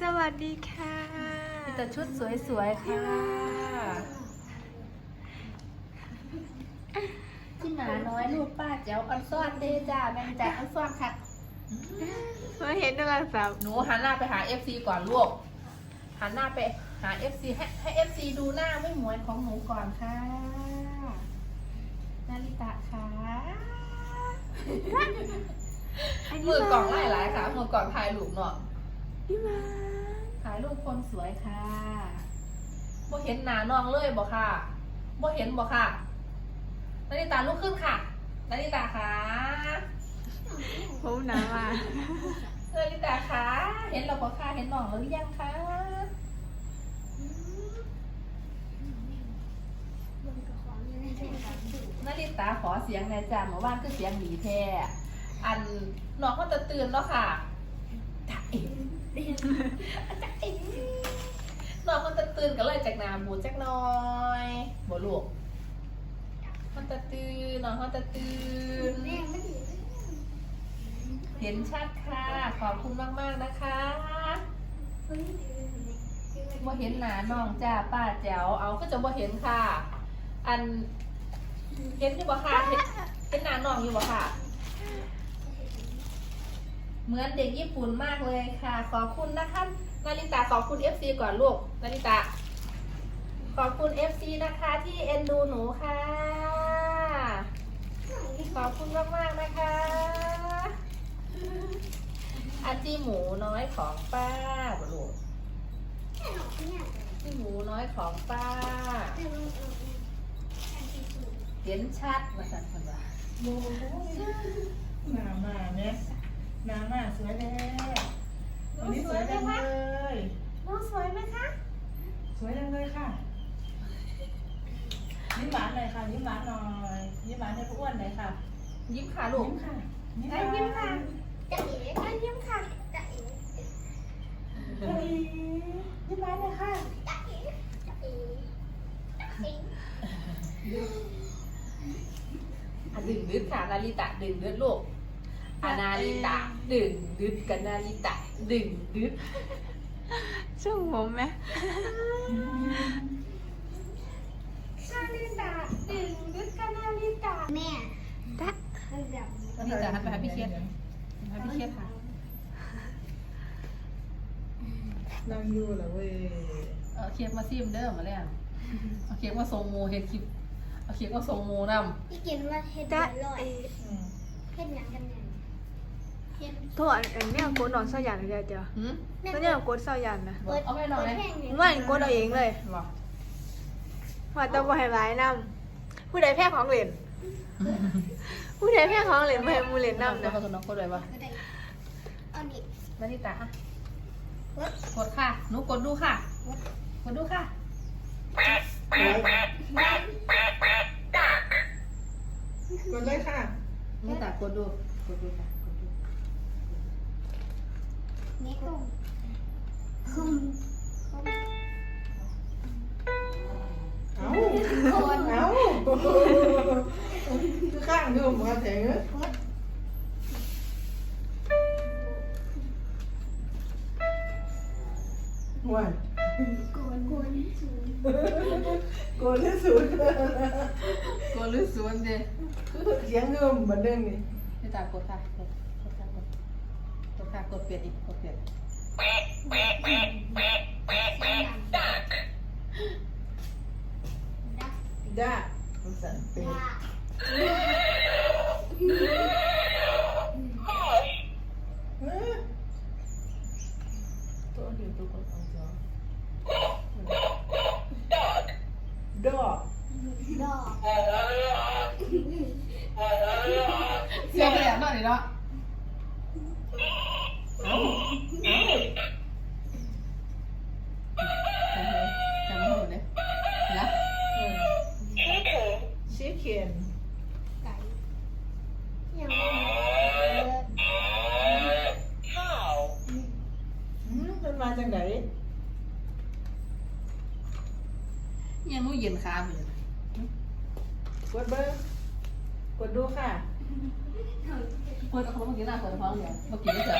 สวัสดีค่ะ มีแต่ชุดสวยๆ ค่ะที่หมาน้อยลูกป้าเจ้าอันซ่อนเด้จ้าแม่งจ้าอันซ่อนค่ะมาเห็นโทรศัพท์หนูหันหน้าไปหา FC ก่อนลูกหันหน้าไปหา FC ให้ให้ FC ดูหน้าไม่หมวยของหนูก่อนค่ะ นาริตะค่ะมือกล่องไล่หลายค่ะมือกล่องถ่ายรูปเนาะ พี่มาถ่ายรูปคนสวยค่ะบ่เห็นหนาน้องเลยบ่ค่ะบ่เห็นบ่ค่ะนาริตาลุกขึ้นค่ะนาริตาค่ะผมหนามานาริตาค่ะเห็นเราบ่ค่ะเห็นน้องแล้วหรือยังคะนาริตาขอเสียงในอยจ้าเมื่อวานคือเสียงหมีแท้อันน้องเขาจะตื่นแล้วค่ะจ้าเอ๋ จ้าเอ๋น้องเขาจะตื่นกันเลยจากนาบูดจักหน้อยบ่ลูกมันจะตื่นน้องเขาจะตื่นเห็นชัดค่ะ ขอบคุณมาก ๆ นะคะว่เห็นหนาน้องจ้าป้าแจ๋วเอาก็จะว่เห็นค่ะ อันเห็นอยู่บ่ค่ะเห็นเห็นหนาน้องอยู่บ่ค่ะ เหมือนเด็กญี่ปุ่นมากเลยค่ะ ขอบคุณนะคะนาริตาขอบคุณ FC ก่อนลูกนาริตาขอบคุณ FC นะคะที่เอ็นดูหนูค่ะ ขอบคุณมากๆนะคะอาจีหมูน้อยของป้าบลูกจีหมูน้อยของป้า เห็นชัดมาสั่นคนว่าโอ้ยหนามาเนี่ย น้ามาสวยแล้ววันนี้สวยจังเลยน้องสวยไหมคะ สวยจังเลยค่ะยิ้มหวานหน่อยค่ะยิ้มหวานหน่อยยิ้มหวานให้ผู้อ้วนหน่อยค่ะ ยิ้มค่ะลูกยิ้มค่ะได้ยิ้มค่ะได้ยิ้มค่ะเฮ้ยยิ้มหวานเลยค่ะอะดึงดึดค่ะนาริตะดึงดึดลูก อานาริตะดึงดึดกับนาริตะดึงดึดช่วงผมไหมนาริตะดึงดึดกับนาริตะแม่ตะมันแบบนาริตะหันไปหาพี่เคียดหาพี่เคียดค่ะนั่งอยู่เหรอเว้ย เอาเคียดมาซิมเด้อมาแล้วเอาเคียดมาทรงโมเฮ็ดคลิป เอาเคียดมาทรงโมนำ พี่กินว่าเฮ็ดตะเดือดร้อนเออืมเฮ็ดหยังกันเนี่ย เฮ็ดโทษอันเนี้ยกดนอนเศร้ายันเลยเดียวหืมตัวเนี้ยกดเศร้ายันนะบอกเอาไปหน่อยเลยเปิดเพลงเมื่อวานกดเอาเองเลยบอกว่าแต้องบ่ให้ร้ายนํผู้ใดแพ้ของเหรียญผู้ใดแพ้ของเหรียญบ่ให้หมูเหรียญน้ำนำนะนะเขาสนองกดเลยปะก็ได้เอานี่นาริตะอะกดค่ะหนูกดดูค่ะ กดดูค่ะ กดเลยค่ะนาริตะกดดู กดดูค่ะ กดดูนี่ก็คุมคุมเอาเอาคือข้างอยู่มาถึงวันกวนกวนสูงโกนที่สุดกดหรือสวนเด้เสียงเงิมเหมือนเดิมนี่นาริตะกดค่ะ กดค่ะกดเปลี่ยนอีกกดเปลี่ยนดักได้ กินข้าเหมือนกดเบอร์กดดูค่ะเปิดกระเเมื่อกี้หน้าเปิดท้องเดี๋ยวเมื่อกี้ไม่เจอ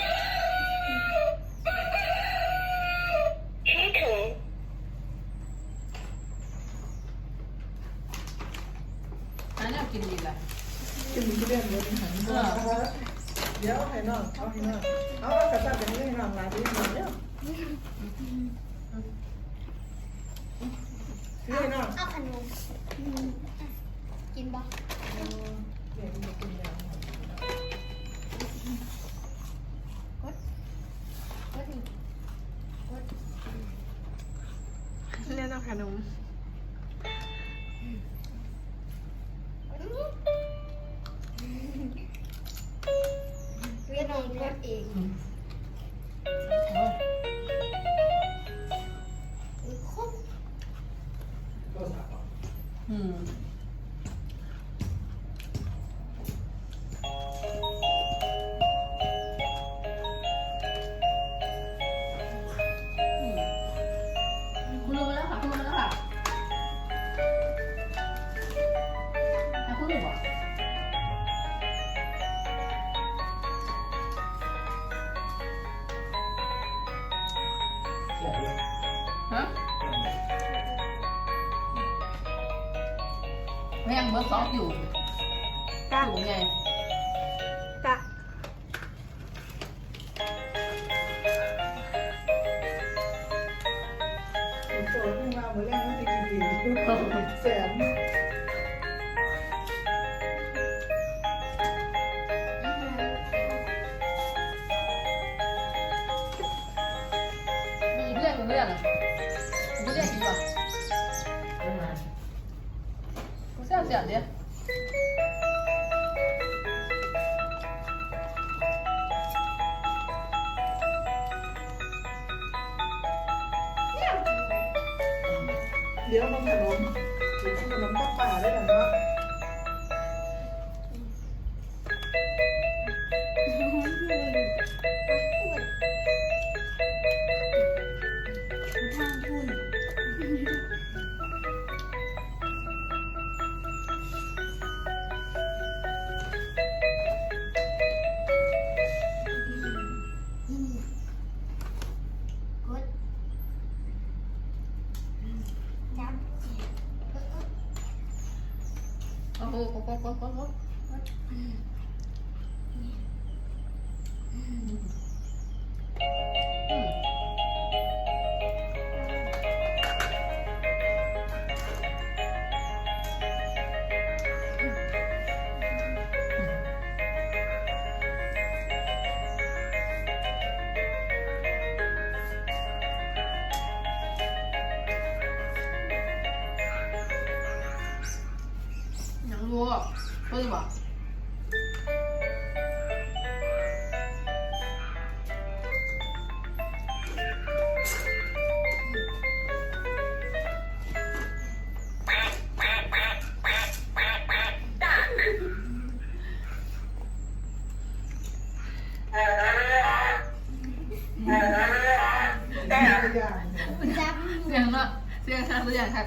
อันนี้กินดีละกินดีเรื่อเดียวเป็นหันเดี๋ยวให้น้องเอาให้น้องเอากระตับอย่างนี้ให้น้องลาไปน้องเนี่ย ซื้อให้น้องเอาขนมกินบ่เดี๋ยวจะกินแล้วก็นี่เล่นเอาขนมเรียนเองเรียนเอง อืม แม่งเบิร์ดซอฟอยู่กะอยู่ไงกะคุณโจทย์ขึ้นมาเหมือนแรกไม่ได้กินดีแสนมีเรื่องกับเรื่องอะกูเรียกดีกว่ากู เสียเสียเดียวเดี๋ยวมันขน โอ้โอย่างจับเสียงเนาะเสียงทางตัวอย่างครับ